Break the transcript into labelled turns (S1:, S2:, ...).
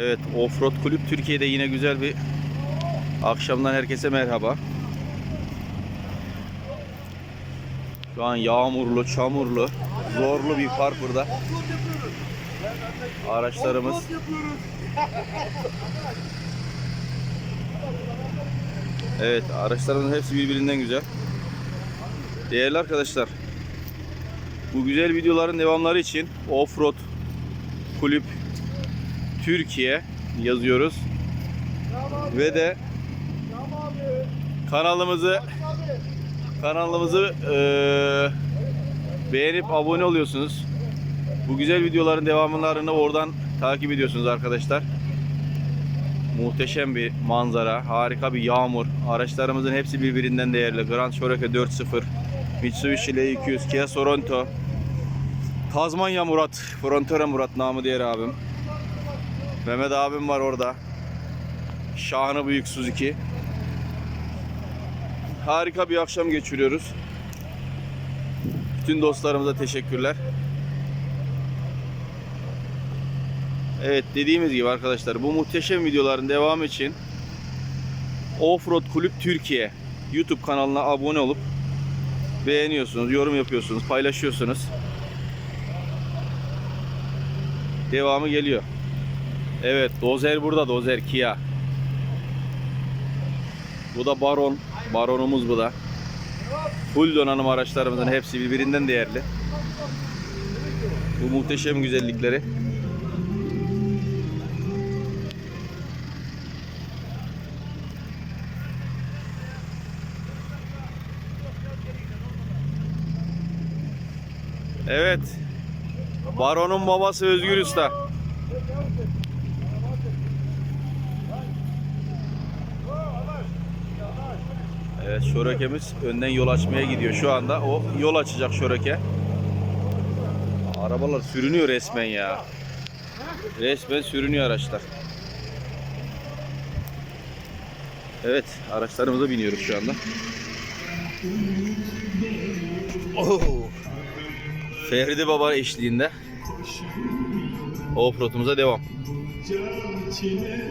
S1: Evet, Offroad Kulüp Türkiye'de yine güzel bir akşamdan herkese merhaba. Şu an yağmurlu, çamurlu, zorlu bir parkurda. Araçlarımız Evet, araçlarımızın hepsi birbirinden güzel. Değerli arkadaşlar, bu güzel videoların devamları için Offroad Kulüp Türkiye yazıyoruz. Ve de kanalımızı kanalımızı eee, beğenip abone oluyorsunuz. Bu güzel videoların devamlarını oradan takip ediyorsunuz arkadaşlar. Muhteşem bir manzara, harika bir yağmur. Araçlarımızın hepsi birbirinden değerli. Grand Cherokee 4.0, Mitsubishi L200, Kia Sorento, Tazmanya Murat, Frontera Murat namı diğer abim. Mehmet abim var orada. Şahane büyük Suzuki. Harika bir akşam geçiriyoruz. Bütün dostlarımıza teşekkürler. Evet dediğimiz gibi arkadaşlar bu muhteşem videoların devamı için Offroad Kulüp Türkiye YouTube kanalına abone olup beğeniyorsunuz, yorum yapıyorsunuz, paylaşıyorsunuz. Devamı geliyor. Evet, Dozer burada, Dozer Kia. Bu da Baron. Baronumuz bu da. Full donanım araçlarımızın hepsi birbirinden değerli. Bu muhteşem güzellikleri. Evet. Baron'un babası Özgür Usta. Şörekemiz önden yol açmaya gidiyor şu anda. O yol açacak şöreke. Arabalar sürünüyor resmen ya. Resmen sürünüyor araçlar. Evet araçlarımıza biniyoruz şu anda. Oh. Ferdi Baba eşliğinde Offroad'umuza devam.
S2: Can içine